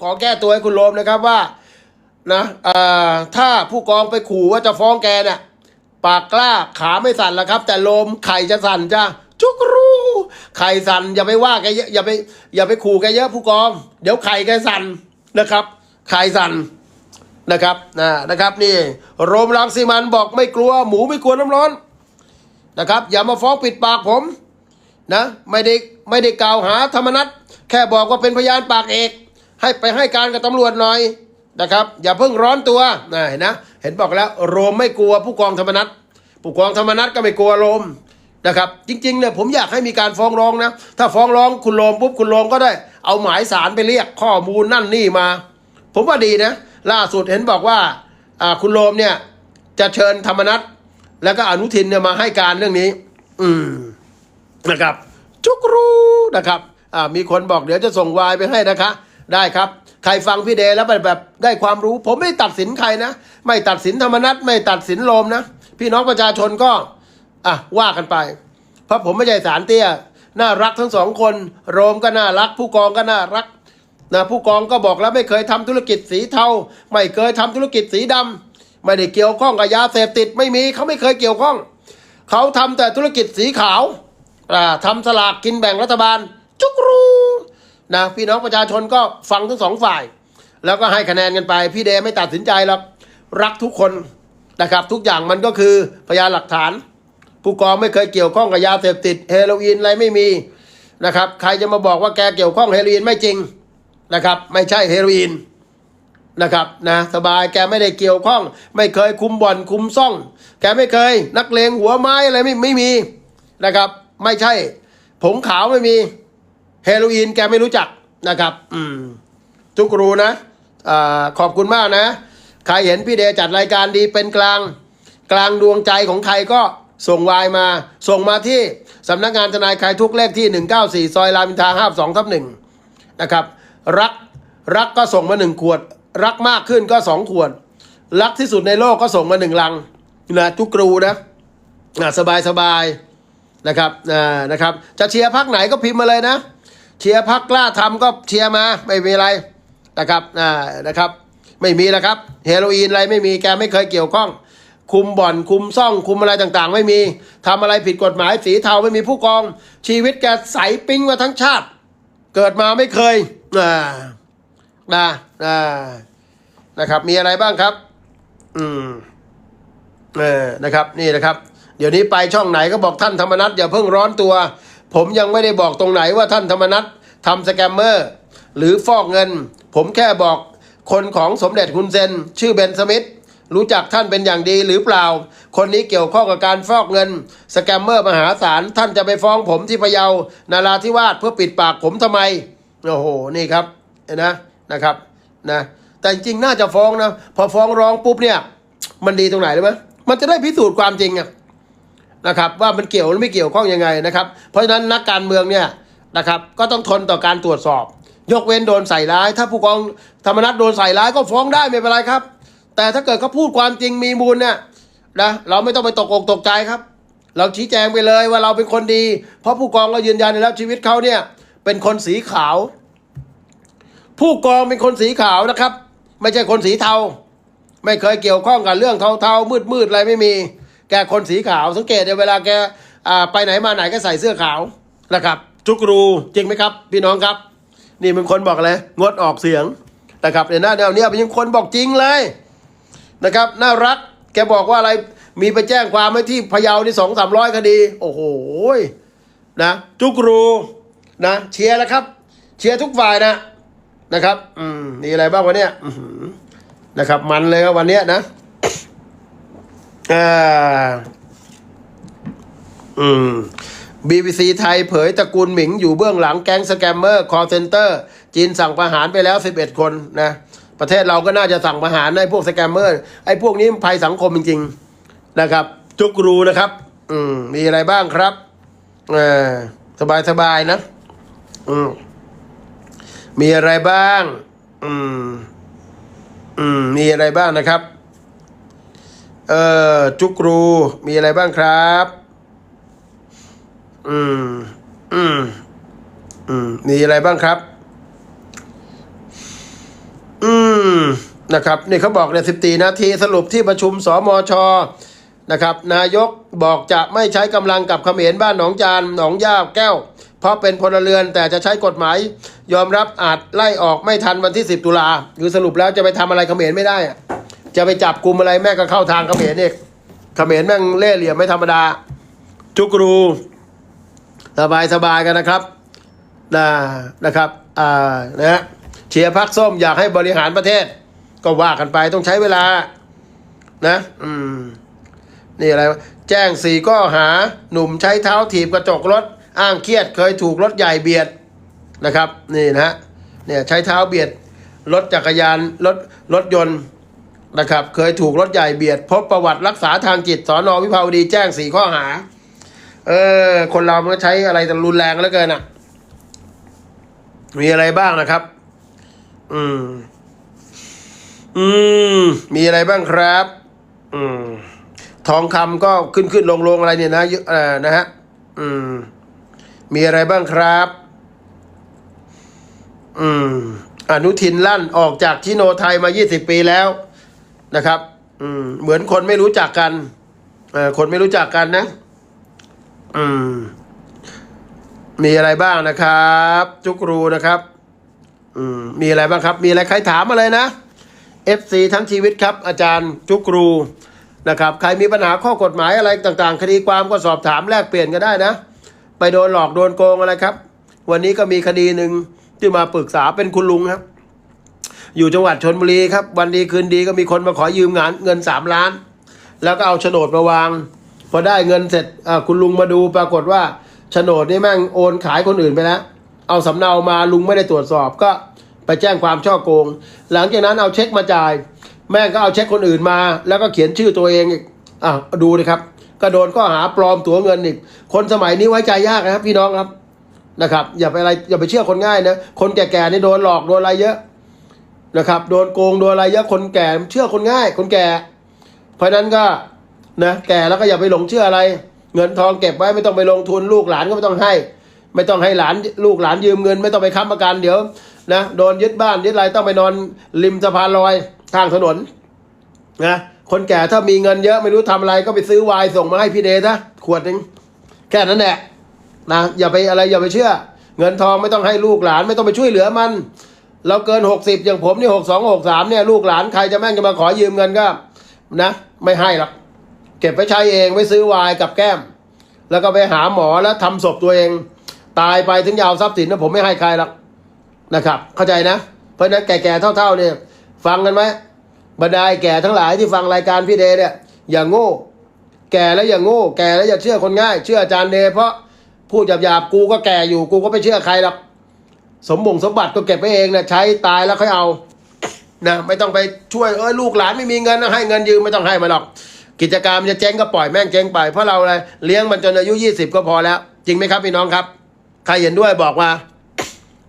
ขอแก้ตัวให้คุณโรมนะครับว่านะถ้าผู้กองไปขู่ว่าจะฟ้องแกเนี่ยปากกล้าขาไม่สั่นแล้วครับ แต่โลมไข่จะสั่นจ้าจุกรูไข่สั่นอย่าไปว่าแกเยอะอย่าไปอย่าไปขู่แกเยอะผู้กอง เดี๋ยวไข่แกสั่นนะครับ ไข่สั่นนะครับนะนะครับนี่โรมรังสีมันบอกไม่กลัว หมูไม่กลัวน้ำร้อนนะครับ อย่ามาฟ้องปิดปากผมนะไม่ได้ไม่ได้กล่าวหาธรรมนัตแค่บอกว่าเป็นพยานปากเอก ให้ไปให้การกับตำรวจหน่อยนะครับ อย่าเพิ่งร้อนตัวนะเห็นนะ เห็นบอกแล้วโรมไม่กลัวผู้กองธรรมนัตผู้กองธรรมนัตก็ไม่กลัวโรมนะครับ จริงๆเนี่ยผมอยากให้มีการฟ้องร้องนะ ถ้าฟ้องร้องคุณโรมปุ๊บคุณโรมก็ได้เอาหมายสารไปเรียกข้อมูลนั่นนี่มา ผมว่าดีนะ ล่าสุดเห็นบอกว่าอ่าคุณโรมเนี่ยจะเชิญธรรมนัตแล้วก็อนุทินเนี่ยมาให้การเรื่องนี้ อืมนะครับ จุกรูนะครับอ่ามีคนบอกเดี๋ยวจะส่งวายไปให้นะคะ ได้ครับ ใครฟังพี่เดแล้วแบบแบบได้ความรู้ ผมไม่ตัดสินใครนะ ไม่ตัดสินธรรมนัตไม่ตัดสินโรมนะ พี่น้องประชาชนก็ อะว่ากันไป เพราะผมไม่ใช่สารเตี้ย น่ารักทั้งสองคน โรมก็น่ารัก ผู้กองก็น่ารักนะผู้กองก็บอกแล้วไม่เคยทำธุรกิจสีเทา ไม่เคยทำธุรกิจสีดำไม่ได้เกี่ยวข้องกับยาเสพติดไม่มีเขาไม่เคยเกี่ยวข้อง เขาทำแต่ธุรกิจสีขาวอ่าทำสลากกินแบ่งรัฐบาล จุกรู นะพี่น้องประชาชนก็ฟังทั้งสองฝ่าย แล้วก็ให้คะแนนกันไป พี่เดไม่ตัดสินใจหรอกรักทุกคนนะครับ ทุกอย่างมันก็คือพยานหลักฐาน ผู้กองไม่เคยเกี่ยวข้องกับยาเสพติดเฮโรอีนอะไรไม่มีนะครับใครจะมาบอกว่าแกเกี่ยวข้องเฮโรอีนไม่จริงนะครับไม่ใช่เฮโรอีนนะครับนะสบายแกไม่ได้เกี่ยวข้อง ไม่เคยคุมบ่อนคุมซ่อง แกไม่เคย นักเลงหัวไม้อะไรไม่ไม่มีนะครับ ไม่ใช่ ผงขาวไม่มี ฮโรอีนแกไม่รู้จักนะครับ อืมทุกรู้นะอขอบคุณมากนะ ใครเห็นพี่เดชจัดรายการดีเป็นกลาง กลางดวงใจของใครก็ส่งไวายมา ส่งมาที่สำนักงานทนายคลายทุกเลขที่ 194 ซอยรามอินทรา52ทับหนึ่งนะครับ รักรักก็ส่งมาหนึ่งขวด รักมากขึ้นก็สองขวด รักที่สุดในโลกก็ส่งมาหนึ่งลังนะทุกกรูนะอะสบายสบายนะครับนะครับ จะเชียร์พักไหนก็พิมพ์มาเลยนะ เชียร์พักกล้าทำก็เชียร์มาไม่มีอะไรนะครับอ่านะครับ ไม่มีแล้วครับเฮโรอีนอะไรไม่มีแกไม่เคยเกี่ยวข้อง คุมบ่อนคุมซ่องคุมอะไรต่างๆ ไม่มีทำอะไรผิดกฎหมายสีเทาไม่มีผู้กอง ชีวิตแกใสปิ้งมาทั้งชาติ เกิดมาไม่เคยอ่านะอ่านะครับ มีอะไรบ้างครับ อืมเออนะครับ นี่นะครับ เดี๋ยวนี้ไปช่องไหนก็บอกท่านธรรมนัฐอย่าเพิ่งร้อนตัว ผมยังไม่ได้บอกตรงไหนว่าท่านธรรมนัฐทำสแกมเมอร์หรือฟอกเงิน ผมแค่บอกคนของสมเด็จคุณเซน ชื่อเบนสมิธรู้จักท่านเป็นอย่างดีหรือเปล่า คนนี้เกี่ยวข้องกับการฟอกเงิน สแกมเมอร์มหาศาลท่านจะไปฟ้องผมที่พะเยานาราธิวาสเพื่อปิดปากผมทำไมโอ้โหนี่ครับนะนะครับนะแต่จริงน่าจะฟ้องนะพอฟ้องร้องปุ๊บเนี่ย มันดีตรงไหนรู้ไหมมันจะได้พิสูจน์ความจริงอะ นะครับว่ามันเกี่ยวหรือไม่เกี่ยวข้องยังไงนะครับ เพราะฉะนั้นนักการเมืองเนี่ยนะครับก็ต้องทนต่อการตรวจสอบ ยกเว้นโดนใส่ร้าย ถ้าผู้กองธรรมนัฐโดนใส่ร้ายก็ฟ้องได้ไม่เป็นไรครับ แต่ถ้าเกิดเขาพูดความจริงมีมูลเนี่ยนะเราไม่ต้องไปตกอกตกใจครับ เราชี้แจงไปเลยว่าเราเป็นคนดี เพราะผู้กองก็ยืนยันแล้วชีวิตเขาเนี่ยเป็นคนสีขาว ผู้กองเป็นคนสีขาวนะครับ ไม่ใช่คนสีเทา ไม่เคยเกี่ยวข้องกับเรื่องเทาๆมืดๆอะไรไม่มี แกคนสีขาวสังเกตในเวลาแกไปไหนมาไหนก็ใส่เสื้อขาวนะครับจุกรูจริงไหมครับ พี่น้องครับ นี่เป็นคนบอกเลยงดออกเสียงนะครับในหน้าแนวเนี้ยเป็นยังคนบอกจริงเลยนะครับ น่ารักแกบอกว่าอะไรมีไปแจ้งความไว้ที่พะเยาที่สองสามร้อยคดี โอ้โหนะจุกรูนะเชียร์แล้วครับ เชียร์ทุกฝ่ายนะนะครับ อืมมีอะไรบ้างวันเนี้ยนะครับ มันเลยวันเนี้ยนะ อ่าอืม BBC ไทยเผยตระกูลหมิงอยู่เบื้องหลังแก๊งสแกมเมอร์คอร์เซนเตอร์ จีนสั่งประหารไปแล้ว 11 คนนะ ประเทศเราก็น่าจะสั่งประหารในพวกสแกมเมอร์ ไอ้พวกนี้มันภัยสังคมจริง ๆ นะครับจุกรูนะครับ อืม มีอะไรบ้างครับเออสบายสบายๆนะ อืม มีอะไรบ้าง อืม อืม มีอะไรบ้างนะครับ เออจุกรูมีอะไรบ้างครับ อืม อืม อืม มีอะไรบ้างครับ อืม นะครับ นี่เขาบอกเนี่ยสิบตีนาทีสรุปที่ประชุมสมชนะครับ นายกบอกจะไม่ใช้กำลังกับเขมรบ้านหนองจานหนองย่าแก้ว เพราะเป็นพลเรือนแต่จะใช้กฎหมาย ยอมรับอาจไล่ออกไม่ทันวันที่ 10 ตุลาคือสรุปแล้วจะไปทำอะไรเขมรไม่ได้อะ จะไปจับกลุ่มอะไรแม่งก็เข้าทางเขมรเองเขมรแม่งเล่ห์เหลี่ยมไม่ธรรมดา จุกรูสบายสบายกันนะครับนะนะครับอ่านะฮะเชียร์พักส้มอยากให้บริหารประเทศ ก็ว่ากันไปต้องใช้เวลา นะ อืม นี่อะไรวะแจ้งสี่ก็หาหนุ่มใช้เท้าถีบกระจกรถ อ้างเครียดเคยถูกรถใหญ่เบียดนะครับ นี่นะฮะเนี่ยใช้เท้าเบียดรถจักรยานรถรถยนต์ นะครับ เคยถูกรถใหญ่เบียด พบประวัติรักษาทางจิตสอนอวิภาวดีแจ้งสี่ข้อหา เออ คนเรามันใช้อะไรแต่รุนแรงเหลือเกินอะ มีอะไรบ้างนะครับ อืม อืม มีอะไรบ้างครับ อืม ทองคำก็ขึ้นขึ้นลงลงอะไรเนี่ยนะเยอะเอ่อนะฮะ อืม มีอะไรบ้างครับ อืมอนุทินลั่นออกจากชิโนไทยมา 20 ปีแล้ว นะครับ อืม เหมือนคนไม่รู้จักกัน เออคนไม่รู้จักกันนะ อืม มีอะไรบ้างนะครับ จุกรูนะครับ อืม มีอะไรบ้างครับ มีอะไรใครถามอะไรนะ FC ทั้งชีวิตครับ อาจารย์จุกรูนะครับ ใครมีปัญหาข้อกฎหมายอะไรต่าง ๆ คดีความก็สอบถามแลกเปลี่ยนก็ได้นะ ไปโดนหลอกโดนโกงอะไรครับ วันนี้ก็มีคดีหนึ่งที่มาปรึกษาเป็นคุณลุงครับ อยู่จังหวัดชนบุรีครับ วันดีคืนดีก็มีคนมาขอยืมงานเงินสามล้าน แล้วก็เอาโฉนดมาวาง พอได้เงินเสร็จคุณลุงมาดูปรากฏว่าโฉนดนี่แม่งโอนขายคนอื่นไปแล้วเอาสำเนามาลุงไม่ได้ตรวจสอบก็ไปแจ้งความช่อโกง หลังจากนั้นเอาเช็คมาจ่าย แม่งก็เอาเช็คคนอื่นมา แล้วก็เขียนชื่อตัวเองอีกอะดูเลยครับก็โดนข้อหาปลอมตั๋วเงินอีก คนสมัยนี้ไว้ใจยากนะครับ พี่น้องครับนะครับ อย่าไปอะไรอย่าไปเชื่อคนง่ายนะ คนแก่ๆนี่โดนหลอกโดนอะไรเยอะ นะครับโดนโกงโดนอะไรเยอะคนแก่เชื่อคนง่าย คนแก่ เพราะฉะนั้นก็นะแก่แล้วก็อย่าไปหลงเชื่ออะไร เงินทองเก็บไว้ไม่ต้องไปลงทุนลูกหลานก็ไม่ต้องให้ ไม่ต้องให้หลานลูกหลานยืมเงิน ไม่ต้องไปค้ำประกันเดี๋ยวนะโดนยึดบ้านยึดอะไรต้องไปนอนริมสะพานลอยข้างถนนนะคนแก่ถ้ามีเงินเยอะไม่รู้ทำอะไรก็ไปซื้อวน์ส่งมาให้พี่เดชนะขวดหนึ่งแค่นั้นแหละนะอย่าไปอะไรอย่าไปเชื่อ เงินทองไม่ต้องให้ลูกหลานไม่ต้องไปช่วยเหลือมัน เราเกินหกสิบอย่างผมนี่หกสองหกสามเนี่ยลูกหลานใครจะแม่งจะมาขอยืมเงินก็ นะ ไม่ให้หรอกเก็บไว้ใช้เองไว้ซื้อวน์กับแก้ม แล้วก็ไปหาหมอแล้วทำศพตัวเอง ตายไปถึงยาวทรัพย์สินนะผมไม่ให้ใครหรอกนะครับ เข้าใจนะ เพราะนั้นแก่ๆเท่า ๆเนี่ย ฟังกันไหมบรรดาไอ้แก่ทั้งหลายที่ฟังรายการพี่เดเนี่ย อย่างโง่ แก่แล้วอย่างโง่ แก่แล้วอย่าเชื่อคนง่าย เชื่ออาจารย์เดเพราะพูดหยาบๆกูก็แก่อยู่กูก็ไม่เชื่อใครหรอก สมบงสมบัติก็เก็บไว้เองนะใช้ตายแล้วค่อยเอานะไม่ต้องไปช่วยเออลูกหลานไม่มีเงินนะให้เงินยืมไม่ต้องให้มาหรอก กิจการมันจะเจ๊งก็ปล่อยแม่งเจ๊งไปเพราะเราอะไรเลี้ยงมันจนอายุยี่สิบก็พอแล้ว จริงไหมครับพี่น้องครับ ใครเห็นด้วยบอกว่า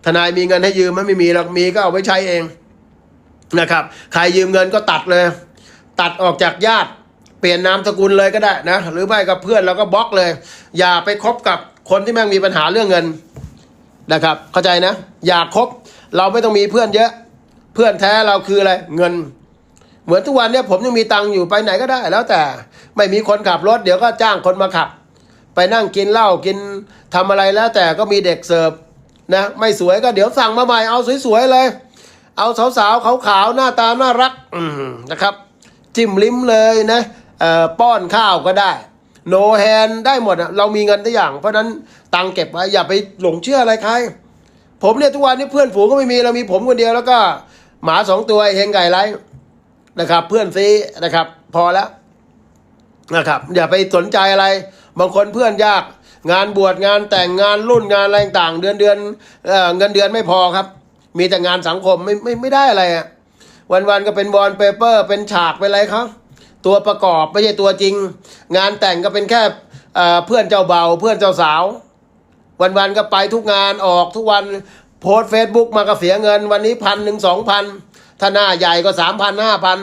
ทนายมีเงินให้ยืมไม่มีหรอกมีก็เอาไว้ใช้เองนะครับ ใครยืมเงินก็ตัดเลย ตัดออกจากญาติเปลี่ยนนามสกุลเลยก็ได้นะ หรือไม่กับเพื่อนเราก็บล็อกเลย อย่าไปคบกับคนที่แม่งมีปัญหาเรื่องเงิน นะครับ เข้าใจนะ อย่าคบเราไม่ต้องมีเพื่อนเยอะ เพื่อนแท้เราคืออะไรเงิน เหมือนทุกวันเนี้ยผมยังมีตังค์อยู่ไปไหนก็ได้ แล้วแต่ไม่มีคนขับรถเดี๋ยวก็จ้างคนมาขับ ไปนั่งกินเหล้ากินทำอะไรแล้วแต่ก็มีเด็กเสิร์ฟนะไม่สวยก็เดี๋ยวสั่งมาใหม่เอาสวยๆเลย เอาสาวๆขาวๆหน้าตาน่ารักอืนะครับ จิ้มลิ้มเลยนะเอ่อป้อนข้าวก็ได้ โนแฮนได้หมดอะเรามีเงินทุกอย่าง เพราะนั้นตังเก็บไว้อย่าไปหลงเชื่ออะไรใคร ผมเนี่ยทุกวันนี้เพื่อนฝูงก็ไม่มีเรามีผมคนเดียวแล้วก็ หมาสองตัวเฮงไก่ไรนะครับ เพื่อนซีนะครับ พอแล้วนะครับ อย่าไปสนใจอะไร บางคนเพื่อนยาก งานบวชงานแต่งงานรุ่นงานอะไรต่างเดือนเดือนเอเงินเดือนไม่พอครับ มีแต่งานสังคมไม่ไม่ไม่ได้อะไรอะวันๆก็เป็นบอลเปเปอร์ เป็นฉากเป็นอะไรเขา ตัวประกอบไม่ใช่ตัวจริง งานแต่งก็เป็นแค่เพื่อนเจ้าเบาเพื่อนเจ้าสาว วันๆก็ไปทุกงานออกทุกวันโพสเฟซบุ๊กมาก็เสียเงิน วันนี้พันหนึ่งสองพันถ้าหน้าใหญ่ก็สามพันห้าพัน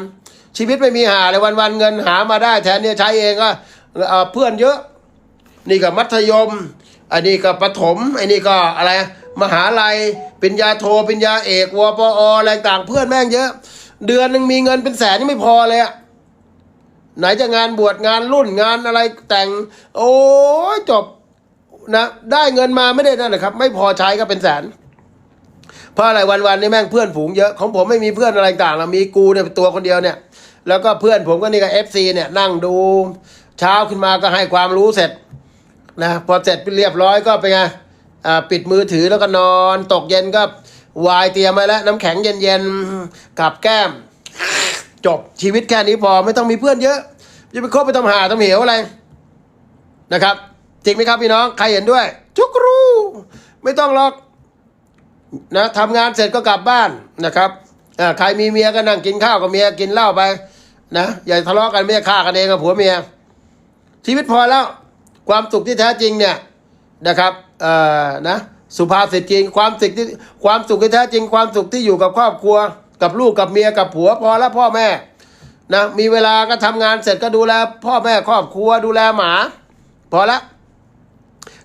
ชีวิตไม่มีหาเลยวันๆเงินหามาได้แทนเนี่ยใช้เองก็เอ่อเพื่อนเยอะ นี่ก็มัธยมอันนี้ก็ประถมอันนี้ก็อะไรมหาลัยปิญญาโทปิญญาเอกวปออะไรต่างเพื่อนแม่งเยอะ เดือนหนึ่งมีเงินเป็นแสนยังไม่พอเลยอะ ไหนจะงานบวชงานรุ่นงานอะไรแต่ง โอ้ยจบนะได้เงินมาไม่ได้นั่นนะครับ ไม่พอใช้ก็เป็นแสนเพราะอะไรวันๆนี่แม่งเพื่อนฝูงเยอะของผมไม่มีเพื่อนอะไรต่างแล้วมีกูเนี่ยตัวคนเดียวเนี่ย แล้วก็เพื่อนผมก็นี่กับเอฟซีเนี่ยนั่งดู เช้าขึ้นมาก็ให้ความรู้เสร็จนะพอเสร็จเรียบร้อยก็ไปไงปิดมือถือแล้วก็นอน ตกเย็นก็วายเตรียมมาแล้ว น้ำแข็งเย็นๆกับแก้ม จบชีวิตแค่นี้พอไม่ต้องมีเพื่อนเยอะจะไปคบไปทำหาทำเหวอะไรนะครับจริงไหมครับพี่น้องใครเห็นด้วย ทุกรู้ไม่ต้องหรอกนะทำงานเสร็จก็กลับบ้านนะครับใครมีเมียก็นั่งกินข้าวกับเมียกินเหล้าไปนะอย่าทะเลาะกันไม่ฆ่ากันเองกับผัวเมีย ชีวิตพอแล้วความสุขที่แท้จริงเนี่ยนะครับเอ่อนะสุภาษิตจริงความสุขที่ความสุขที่แท้จริง ความสุขที่อยู่กับครอบครัว กับลูกกับเมียกับผัวพอแล้วพ่อแม่นะมีเวลาก็ทำงานเสร็จก็ดูแล พ่อแม่ครอบครัวดูแลหมา พอละ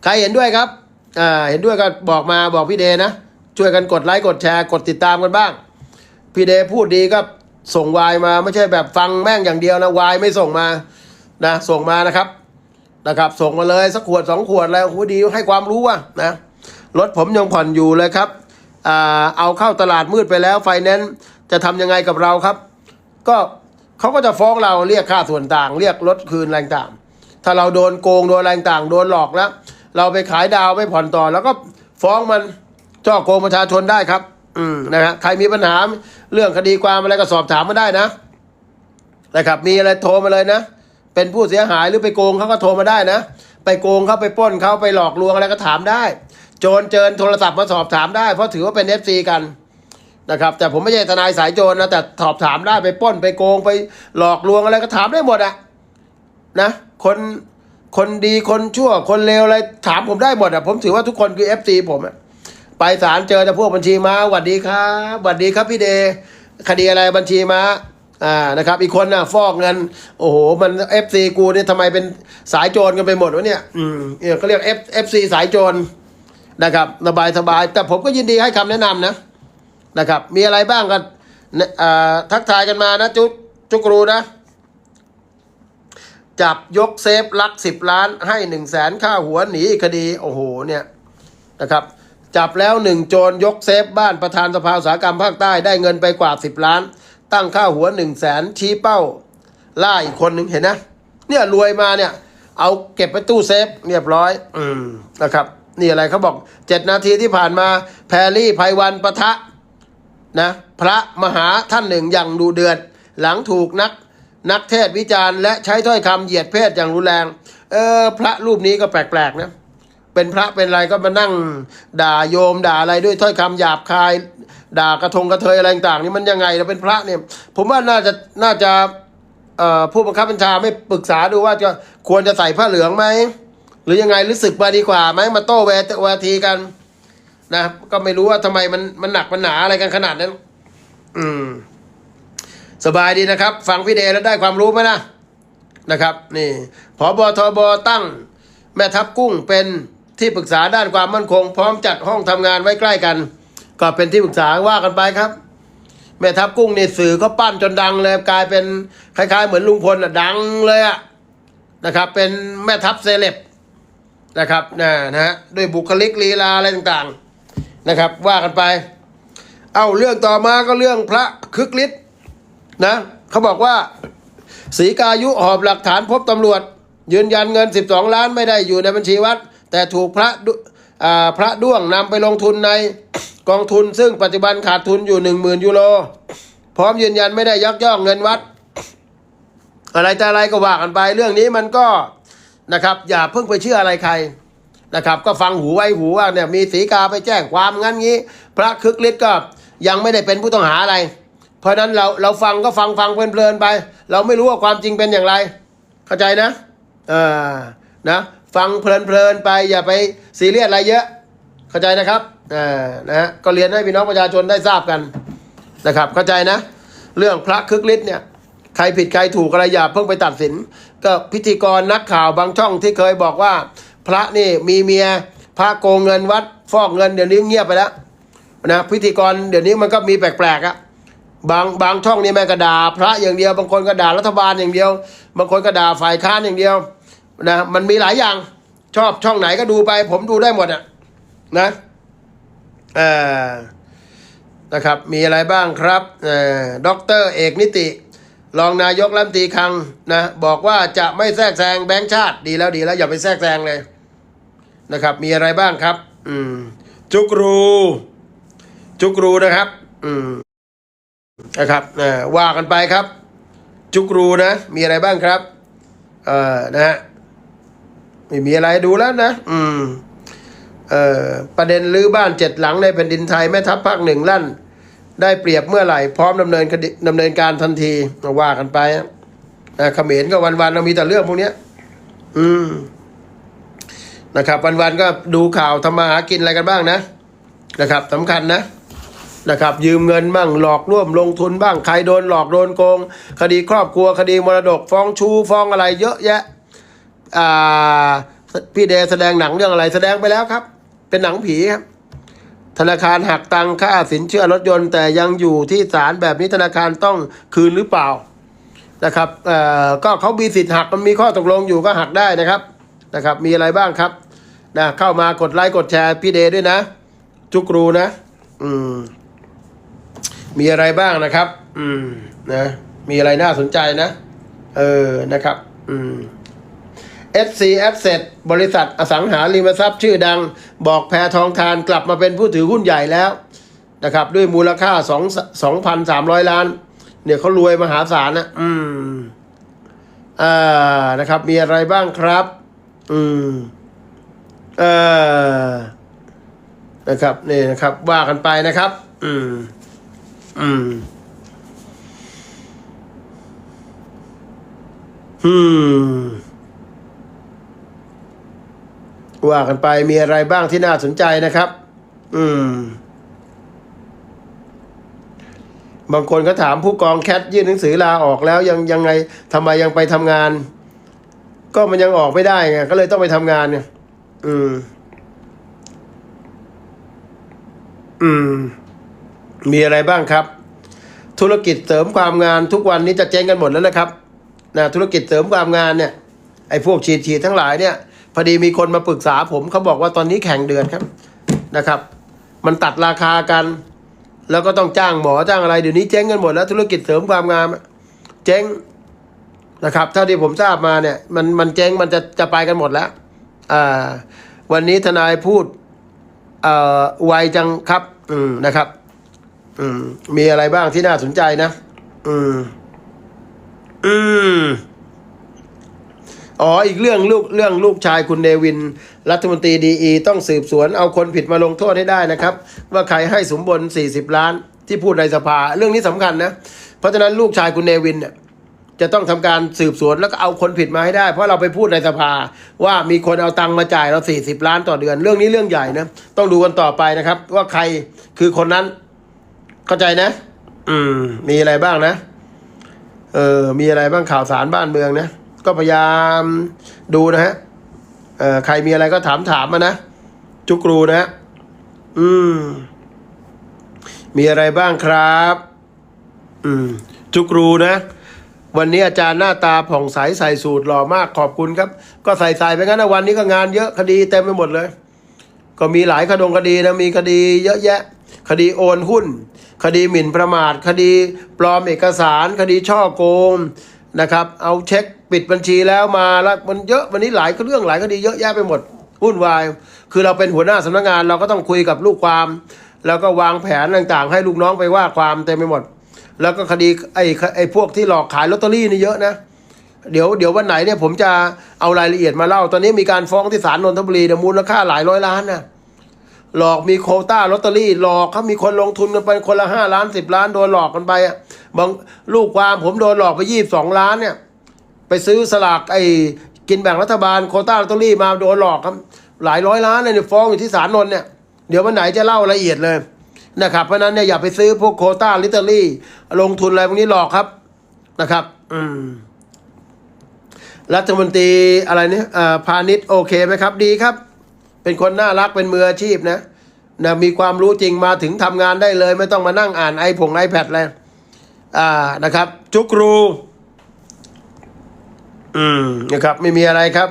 ใครเห็นด้วยครับอ่าเห็นด้วยก็บอกมาบอกพี่เดนะ ช่วยกันกดไลค์กดแชร์กดติดตามกันบ้าง พี่เดพูดดีก็ส่งวายมาไม่ใช่แบบฟังแม่งอย่างเดียวนะวายไม่ส่งมานะส่งมานะครับนะครับ ส่งมาเลยสักขวดสองขวดแล้วโหดีให้ความรู้ว่ะนะรถผมยังผ่อนอยู่เลยครับ เอาเข้าตลาดมืดไปแล้วไฟแนนซ์จะทำยังไงกับเราครับ ก็เขาก็จะฟ้องเราเรียกค่าส่วนต่าง เรียกรถคืนอะไรต่าง ถ้าเราโดนโกงโดนอะไรต่าง โดนหลอกแล้ว เราไปขายดาวไม่ผ่อนต่อ แล้วก็ฟ้องมันจ่อโกงประชาชนได้ครับ อืมนะฮะใครมีปัญหาเรื่องคดีความอะไรก็สอบถามมาได้นะนะครับ มีอะไรโทรมาเลยนะ เป็นผู้เสียหายหรือไปโกงเขาก็โทรมาได้นะ ไปโกงเขาไปปล้นเขาไปหลอกลวงอะไรก็ถามได้ โจรเจิญโทรศัพท์มาสอบถามได้ เพราะถือว่าเป็นเอฟซีกันนะครับ แต่ผมไม่ใช่ทนายสายโจรนะแต่สอบถามได้ไปป้นไปโกงไปหลอกลวงอะไรก็ถามได้หมดอะนะ คนคนดีคนชั่วคนเลวอะไรถามผมได้หมดอะผมถือว่าทุกคนคือเอฟซีผมอะไปศาลเจอแต่พวกบัญชีมาหวัดดีครับหวัดดีครับพี่เดคดีอะไรบัญชีมาอ่านะครับ อีกคนน่ะฟอกเงิน โอ้โห มันเอฟซีกูเนี่ยทำไมเป็นสายโจรกันไปหมดวะเนี่ย อืมเนี่ยเขาเรียกเอฟเอฟซีสายโจร นะครับสบายสบายแต่ผมก็ยินดีให้คำแนะนำนะนะครับ มีอะไรบ้างกันเนี่ยอ่าทักทายกันมานะจุกจุกรูนะ จับยกเซฟลักสิบล้านให้หนึ่งแสนค่าหัวหนีคดีโอ้โหเนี่ยนะครับจับแล้วหนึ่งโจรยกเซฟบ้านประธานสภาอุตสาหกรรมภาคใต้ได้เงินไปกว่าสิบล้าน ตั้งค่าหัวหนึ่งแสนชี้เป้าล่าอีกคนหนึ่งเห็นนะ เนี่ยรวยมาเนี่ย เอาเก็บไปตู้เซฟเรียบร้อย อืมนะครับ นี่อะไรเขาบอกเจ็ดนาทีที่ผ่านมาแพรรี่ไพวันปะทะนะพระมหาท่านหนึ่งอย่างดูเดือด หลังถูกนักนักเทศวิจารณ์และใช้ถ้อยคำเหยียดเพศอย่างรุนแรง เออพระรูปนี้ก็แปลกๆนะเป็นพระเป็นอะไรก็มานั่ง ด่าโยมด่าอะไรด้วยถ้อยคำหยาบคาย ด่ากระทงกระเทยอะไรต่างๆนี่มันยังไงเราเป็นพระเนี่ย ผมว่าน่าจะน่าจะผู้บังคับบัญชาไม่ปรึกษาดูว่าจะควรจะใส่ผ้าเหลืองไหม หรือยังไงหรือศึกมาดีกว่าไหมมาโต้แวทเวทีกัน นะก็ไม่รู้ว่าทำไมมันมันหนักมันหนาอะไรกันขนาดนั้น อืม สบายดีนะครับ ฟังพี่เดแล้วได้ความรู้ไหมนะนะครับ นี่พอบทบตั้ง แม่ทัพกุ้งเป็นที่ปรึกษาด้านความมั่นคง พร้อมจัดห้องทำงานไว้ใกล้กัน ก็เป็นที่ปรึกษาว่ากันไปครับแม่ทัพกุ้งนี่สื่อก็ปั้นจนดังเลยกลายเป็นคล้าย ๆ เหมือนลุงพลอะดังเลยอะนะครับ เป็นแม่ทัพเซเลบ นะครับนะนะฮะด้วยบุคลิกลีลาอะไรต่างๆนะครับ ว่ากันไป เอาเรื่องต่อมาก็เรื่องพระคึกฤทธิ์นะเขาบอกว่าสีกายุหอบหลักฐานพบตำรวจ ยืนยันเงิน 12 ล้านไม่ได้อยู่ในบัญชีวัด แต่ถูกพระพระด้วงนำไปลงทุนในกองทุน ซึ่งปัจจุบันขาดทุนอยู่ 10,000 ยูโร พร้อมยืนยันไม่ได้ยักยอกเงินวัด อะไรแต่อะไรก็ว่ากันไปเรื่องนี้มันก็ นะครับ อย่าเพิ่งไปเชื่ออะไรใครนะครับ ก็ฟังหูไว้หูว่าเนี่ยมีสีกาไปแจ้งความงั้นงี้ พระคึกฤทธิ์ก็ยังไม่ได้เป็นผู้ต้องหาอะไร เพราะนั้นเราเราฟังก็ฟังฟังเพลินๆไป เราไม่รู้ว่าความจริงเป็นอย่างไร เข้าใจนะเออนะฟังเพลินๆไปอย่าไปซีเรียสอะไรเยอะ เข้าใจนะครับเออนะฮะก็เรียนให้พี่น้องประชาชนได้ทราบกันนะครับ เข้าใจนะ เรื่องพระคึกฤทธิ์เนี่ยใครผิดใครถูกอะไรอย่าเพิ่งไปตัดสิน ก็พิธีกรนักข่าวบางช่องที่เคยบอกว่า พระนี่มีเมียพระโกงเงินวัด ฟอกเงินเดี๋ยวนี้เงียบไปแล้วนะพิธีกรเดี๋ยวนี้มันก็มีแปลกๆอะบางบางช่องนี่แม่กระดาพระอย่างเดียว บางคนก็ด่ารัฐบาลอย่างเดียว บางคนก็ด่าฝ่ายค้านอย่างเดียวนะมันมีหลายอย่างชอบช่องไหนก็ดูไป ผมดูได้หมดอะนะเอ่อนะครับมีอะไรบ้างครับเอ่อด็อกเตอร์เอกนิติ รองนายกรัฐมนตรีคังนะบอกว่าจะไม่แทรกแซงแบงค์ชาติดีแล้วดีแล้วอย่าไปแทรกแซงเลยนะครับ มีอะไรบ้างครับ อืม จุกรู จุกรูนะครับ อืมนะครับอ่ว่ากันไปครับ จุกรูนะ มีอะไรบ้างครับ เอ่อนะฮะไม่มีอะไรดูแล้วนะ อืมเอ่อประเด็นลื้อบ้านเจ็ดหลังในแผ่นดินไทยแม่ทัพภาคหนึ่งลั่น ได้เปรียบเมื่อไหร่พร้อมดำเนินคดีดำเนินการทันทีว่ากันไปนะเขมรก็วันๆเรามีแต่เรื่องพวกเนี้ย อืมนะครับ วันๆก็ดูข่าวทำมาหากินอะไรกันบ้างนะนะครับสำคัญนะนะครับ ยืมเงินบ้างหลอกร่วมลงทุนบ้างใครโดนหลอกโดนโกง คดีครอบครัวคดีมรดกฟ้องชูฟ้องอะไร เยอะแยะอ่าพี่เดแสดงหนังเรื่องอะไรแสดงไปแล้วครับ เป็นหนังผีครับ ธนาคารหักตังค่าสินเชื่อรถยนต์ แต่ยังอยู่ที่ศาลแบบนี้ธนาคารต้องคืนหรือเปล่านะครับเอ่อก็เขามีสิทธิ์หักมันมีข้อตกลงอยู่ก็หักได้นะครับนะครับ มีอะไรบ้างครับนะเข้ามากดไลค์กดแชร์พี่เดย์ด้วยนะ จุกรูนะ อืม มีอะไรบ้างนะครับ อืมนะมีอะไรน่าสนใจนะ เออนะครับ อืม SC Asset บริษัทอสังหาริมทรัพย์ชื่อดัง บอกแพทองทานกลับมาเป็นผู้ถือหุ้นใหญ่แล้วนะครับ ด้วยมูลค่าสองสองพันสามร้อยล้าน เนี่ยเขารวยมหาศาลนะอืมอ่านะครับ มีอะไรบ้างครับ อืมเออนะครับนี่นะครับว่ากันไปนะครับ อืม อืมอืม ว่ากันไปมีอะไรบ้างที่น่าสนใจนะครับ อืม บางคนก็ถามผู้กองแคทยื่นหนังสือลาออกแล้วยังยังไงทำไมยังไปทำงาน ก็มันยังออกไม่ได้ไงก็เลยต้องไปทำงานเนี่ยอืม อืม มีอะไรบ้างครับ ธุรกิจเสริมความงานทุกวันนี้จะเจ๊งกันหมดแล้วนะครับนะธุรกิจเสริมความงานเนี่ยไอ้พวกฉีดฉีดทั้งหลายเนี่ย พอดีมีคนมาปรึกษาผมเขาบอกว่าตอนนี้แข่งเดือนครับนะครับ มันตัดราคากัน แล้วก็ต้องจ้างหมอจ้างอะไรเดี๋ยวนี้เจ๊งกันหมดแล้วธุรกิจเสริมความงามเจ๊งนะครับเท่าที่ผมทราบมาเนี่ยมันมันเจ๊งมันจะจะไปกันหมดแล้วอ่าวันนี้ทนายพูดเอ่อไวจังครับอืมนะครับ อืมมีอะไรบ้างที่น่าสนใจนะ อืมอืม อ๋ออีกเรื่องลูกเรื่องลูกชายคุณเนวิน รัฐมนตรีดีอีต้องสืบสวนเอาคนผิดมาลงโทษให้ได้นะครับ ว่าใครให้สมบน 40 ล้านที่พูดในสภา เรื่องนี้สำคัญนะ เพราะฉะนั้นลูกชายคุณเนวินเนี่ยจะต้องทำการสืบสวนแล้วก็เอาคนผิดมาให้ได้ เพราะเราไปพูดในสภา ว่ามีคนเอาตังค์มาจ่ายเรา 40 ล้านต่อเดือน เรื่องนี้เรื่องใหญ่นะต้องดูกันต่อไปนะครับ ว่าใครคือคนนั้นเข้าใจนะ อืม มีอะไรบ้างนะ เออ มีอะไรบ้างข่าวสารบ้านเมืองนะ ก็พยายามดูนะฮะใครมีอะไรก็ถามถามมานะ จุกรูนะฮะอืม มีอะไรบ้างครับ อืม จุกรูนะ วันนี้อาจารย์หน้าตาผ่องใสใส่สูตรหล่อมากขอบคุณครับ ก็ใส่ใส่ไปงั้นนะวันนี้ก็งานเยอะคดีเต็มไปหมดเลย ก็มีหลายคดงคดีนะมีคดีเยอะแยะ คดีโอนหุ้น คดีหมิ่นประมาท คดีปลอมเอกสาร คดีช่อโกง นะครับ เอาเช็คปิดบัญชีแล้วมาแล้วมันเยอะวันนี้หลายเรื่องหลายคดีเยอะแยะไปหมดวุ่นวาย คือเราเป็นหัวหน้าสำนักงานเราก็ต้องคุยกับลูกความ แล้วก็วางแผนต่างๆ ให้ลูกน้องไปว่าความเต็มไปหมด แล้วก็คดีไอ้ไอ้พวกที่หลอกขายลอตเตอรี่นี่เยอะนะ เดี๋ยวเดี๋ยววันไหนเนี่ยผมจะเอารายละเอียดมาเล่า ตอนนี้มีการฟ้องที่ศาลนนทบุรีมูลค่าหลายร้อยล้านนะ หลอกมีโคต้าลอตเตอรี่ หลอกเขามีคนลงทุนกันไปคนละห้าล้านสิบล้านโดนหลอกกันไปอะบางลูกความผมโดนหลอกไปยี่สิบสองล้านเนี่ย ไปซื้อสลากไอ้กินแบ่งรัฐบาลโคต้าลอตเตอรี่มาโดนหลอกครับ หลายร้อยล้านเลยเนี่ยฟ้องอยู่ที่ศาลนนท์เนี่ยเดี๋ยววันไหนจะเล่าละเอียดเลยนะครับเพราะนั้นเนี่ยอย่าไปซื้อพวกโคต้าลิตเตอรี่ ลงทุนอะไรพวกนี้หลอกครับนะครับ อืมรัฐมนตรีอะไรเนี่ยอ่าพาณิชย์โอเคไหมครับ ดีครับ เป็นคนน่ารักเป็นมืออาชีพนะนะมีความรู้จริงมาถึงทำงานได้เลย ไม่ต้องมานั่งอ่านไอผงไอแพดเลยอ่านะครับ จุกรูอืมนะครับ ไม่มีอะไรครับ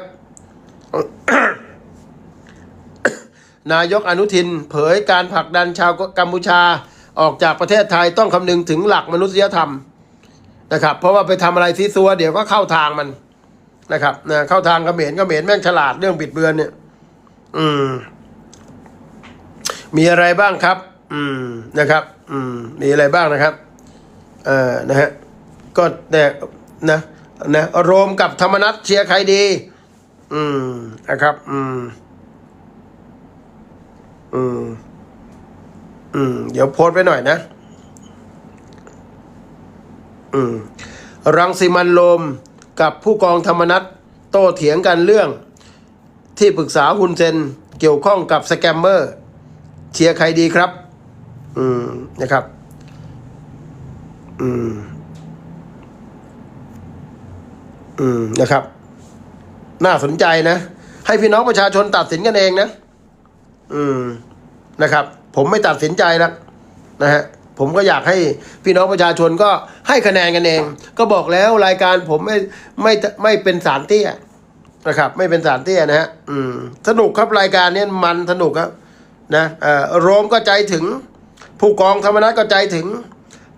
นายกอนุทิน เผยการผลักดันชาวกัมพูชาออกจากประเทศไทยต้องคำนึงถึงหลักมนุษยธรรมนะครับ เพราะว่าไปทำอะไรซีซัวเดี๋ยวก็เข้าทางมันนะครับนะเข้าทางกเขมรเขมรแม่งฉลาดเรื่องบิดเบือนเนี่ย อืม มีอะไรบ้างครับ อืมนะครับ อืม มีอะไรบ้างนะครับ เอ่อนะฮะก็เนี่ยนะนะโรมกับธรรมนัตเชียร์ใครดี อืมนะครับ อืม อืม อืม เดี๋ยวโพสไปหน่อยนะ อืม รังสิมันโรมกับผู้กองธรรมนัตโต้เถียงกันเรื่อง ที่ปรึกษาฮุนเซนเกี่ยวข้องกับสแกมเมอร์ เชียร์ใครดีครับ อืมนะครับ อืม อืมนะครับ น่าสนใจนะ ให้พี่น้องประชาชนตัดสินกันเองนะ อืมนะครับ ผมไม่ตัดสินใจแล้วนะฮะผมก็อยากให้พี่น้องประชาชนก็ให้คะแนนกันเอง ก็บอกแล้วรายการผมไม่ไม่ไม่เป็นสารเตี้ย นะครับ ไม่เป็นสารเตี้ยนะฮะอืมสนุกครับรายการเนี้ยมันสนุกครับนะเอ่อโรมก็ใจถึง ผู้กองธรรมนัฐก็ใจถึง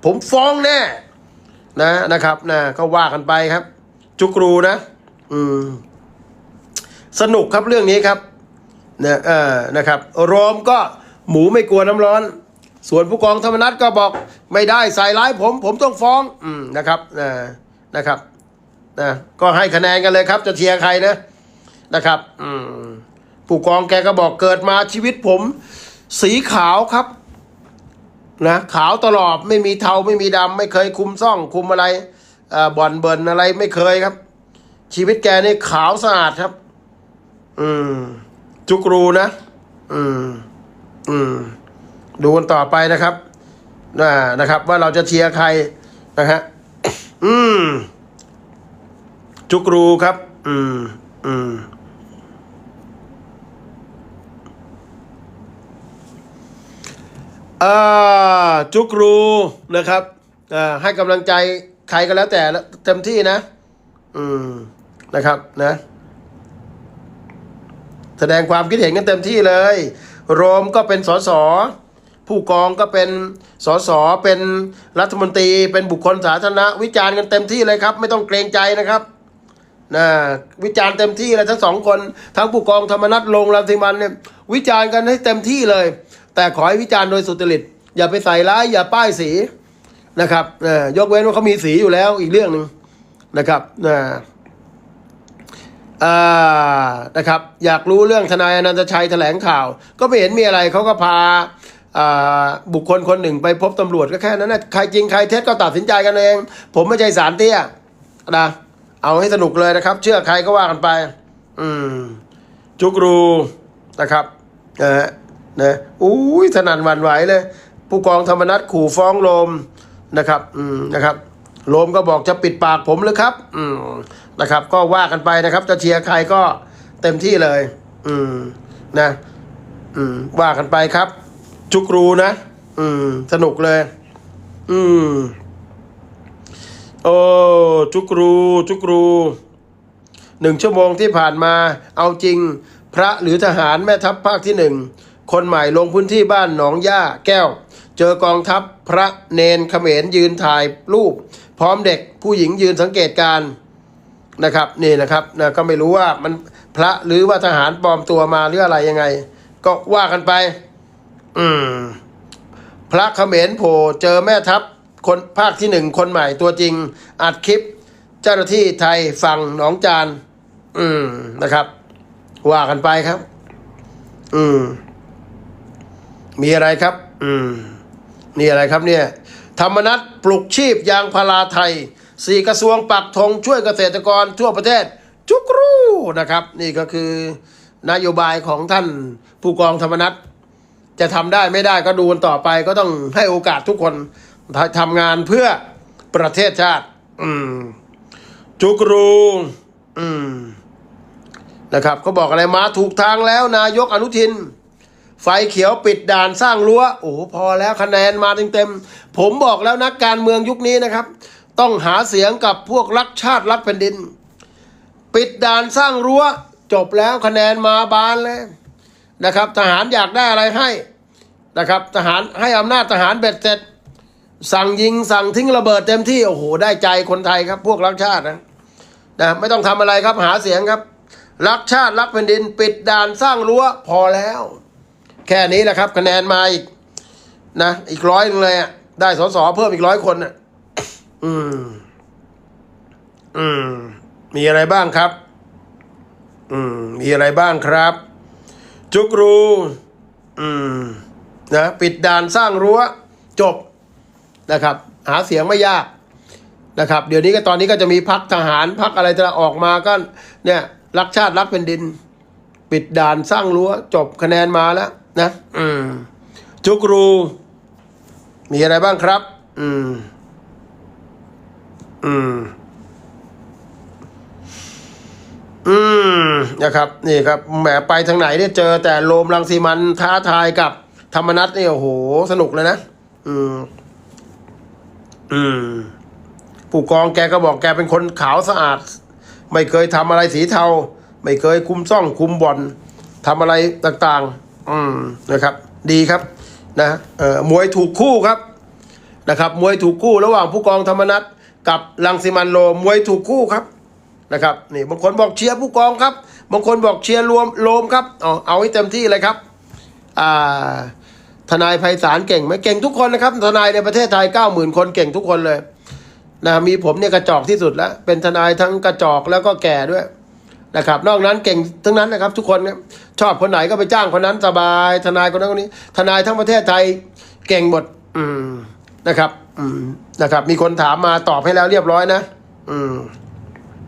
ผมฟ้องแน่นะนะครับนะก็ว่ากันไปครับ จุกรูนะ อืมสนุกครับเรื่องนี้ครับนะเออนะครับ โรมก็หมูไม่กลัวน้ำร้อน ส่วนผู้กองธรรมนัฐก็บอกไม่ได้ใส่ร้ายผม ผมต้องฟ้อง อืมนะครับนะนะครับ นะก็ให้คะแนนกันเลยครับ จะเชียร์ใครนะนะครับ อืมผู้กองแกก็บอกเกิดมาชีวิตผม สีขาวครับ นะขาวตลอดไม่มีเทาไม่มีดำไม่เคยคุมซ่องคุมอะไรบ่อนเบิร์นอะไรไม่เคยครับ ชีวิตแกนี่ขาวสะอาดครับ อืม จุกรูนะ อืม อืม ดูกันต่อไปนะครับนะนะครับ ว่าเราจะเชียร์ใครนะฮะอืม จุกรูครับ อืม อืม อ่า จุกรูนะครับอ่าให้กำลังใจใครก็แล้วแต่เต็มที่นะ อืม นะครับ นะ แสดงความคิดเห็นกันเต็มที่เลย โรมก็เป็นสสผู้กองก็เป็นสสเป็นรัฐมนตรี เป็นบุคคลสาธารณะวิจารณ์กันเต็มที่เลยครับ ไม่ต้องเกรงใจนะครับ นะวิจารณ์เต็มที่เลยทั้งสองคน ทั้งผู้กองธรรมนัฐลงรังสิมันเนี่ยวิจารณ์กันให้เต็มที่เลย แต่ขอให้วิจารณ์โดยสุจริต อย่าไปใส่ร้ายอย่าป้ายสีนะครับเอ่อยกเว้นว่าเขามีสีอยู่แล้วอีกเรื่องหนึ่งนะครับนะอ่านะครับ อยากรู้เรื่องทนายอนันตชัยแถลงข่าว ก็ไม่เห็นมีอะไรเขาก็พาอ่าบุคคลคนหนึ่งไปพบตำรวจก็แค่นั้นนะใครจริงใครเท็จก็ตัดสินใจกันเอง ผมไม่ใช่สารเตี้ยนะ เอาให้สนุกเลยนะครับ เชื่อใครก็ว่ากันไป อืม จุกรูนะครับนะฮะนะอุ้ยสนั่นหวั่นไหวเลย ผู้กองธรรมนัฐขู่ฟ้องโลมนะครับ อืมนะครับโลมก็บอกจะปิดปากผมเลยครับ อืมนะครับ ก็ว่ากันไปนะครับ จะเชียร์ใครก็เต็มที่เลย อืม นะ อืม ว่ากันไปครับ จุกรูนะ อืม สนุกเลย อืม โอ้จุกรูจุกรูหนึ่งชั่วโมงที่ผ่านมาเอาจริง พระหรือทหารแม่ทัพภาคที่หนึ่งคนใหม่ลงพื้นที่บ้านหนองย่าแก้ว เจอกองทัพพระเนนเขมรยืนถ่ายรูป พร้อมเด็กผู้หญิงยืนสังเกตการนะครับนี่นะครับนะก็ไม่รู้ว่ามันพระหรือว่าทหารปลอมตัวมาหรืออะไรยังไง ก็ว่ากันไป อืมพระเขมรโผล่เจอแม่ทัพ คนภาคที่หนึ่งคนใหม่ตัวจริง อัดคลิป เจ้าหน้าที่ไทยฝั่งหนองจาน อืมนะครับ ว่ากันไปครับ อืม มีอะไรครับ อืม นี่อะไรครับเนี่ย ธรรมนัตปลุกชีพยางพาราไทยสี่กระทรวงปักธงช่วยเกษตรกรทั่วประเทศ จุกรูนะครับ นี่ก็คือนโยบายของท่านผู้กองธรรมนัตจะทำได้ไม่ได้ก็ดูกันต่อไปก็ต้องให้โอกาสทุกคน ทำงานเพื่อประเทศชาติ อืม จุกรู อืม นะครับเขาบอกอะไรมาถูกทางแล้วนายกอนุทิน ไฟเขียวปิดด่านสร้างรั้ว โอ้พอแล้วคะแนนมาเต็มๆ ผมบอกแล้วนักการเมืองยุคนี้นะครับ ต้องหาเสียงกับพวกรักชาติรักแผ่นดิน ปิดด่านสร้างรั้ว จบแล้วคะแนนมาบานเลยนะครับ ทหารอยากได้อะไรให้นะครับ ทหารให้อำนาจทหารเบ็ดเสร็จ สั่งยิงสั่งทิ้งระเบิดเต็มที่โอ้โหได้ใจคนไทยครับ พวกรักชาตินะนะไม่ต้องทำอะไรครับหาเสียงครับ รักชาติรักแผ่นดิน ปิดด่านสร้างรั้วพอแล้ว แค่นี้แหละครับ คะแนนมาอีกนะอีกร้อยหนึงเลยอะได้สสเพิ่มอีกร้อยคนอะ อืม อืม มีอะไรบ้างครับ อืม มีอะไรบ้างครับ จุกรู อืม นะ ปิดด่านสร้างรั้ว จบ นะครับ หาเสียงไม่ยากนะครับ เดี๋ยวนี้ก็ตอนนี้ก็จะมีพักทหารพักอะไรจะออกมาก็เนี่ยรักชาติรักแผ่นดิน ปิดด่านสร้างรั้วจบคะแนนมาแล้วนะอืมจุกรู มีอะไรบ้างครับ อืม อืม อืมนะครับ นี่ครับแหมไปทางไหนเนี่ยเจอแต่โลมรังสีมันท้าทายกับธรรมนัตเนี่ยโอ้โห สนุกเลยนะ อืม อืม ผู้กองแกก็บอกแกเป็นคนขาวสะอาด ไม่เคยทำอะไรสีเทา ไม่เคยคุมซ่องคุมบ่อนทำอะไรต่างๆ อืมนะครับ ดีครับ นะเอ่อมวยถูกคู่ครับ นะครับ มวยถูกคู่ระหว่างผู้กองธรรมนัตกับรังสิมันโรมวยถูกคู่ครับนะครับนี่บางคนบอกเชียร์ผู้กองครับ บางคนบอกเชียร์รวมโลมครับเอเอาให้เต็มที่เลยครับ อ่า ทนายไพศาลเก่งไหมเก่งทุกคนนะครับ ทนายในประเทศไทยเก้าหมื่นคนเก่งทุกคนเลยนะมีผมเนี่ยกระจอกที่สุดแล้ว เป็นทนายทั้งกระจอกแล้วก็แก่ด้วยนะครับ นอกนั้นเก่งทั้งนั้นนะครับ ทุกคนเนี่ยชอบคนไหนก็ไปจ้างคนนั้นสบาย ทนายคนนั้นคนนี้ ทนายทั้งประเทศไทยเก่งหมด อืมนะครับ อืมนะครับ มีคนถามมาตอบให้แล้วเรียบร้อยนะ อืม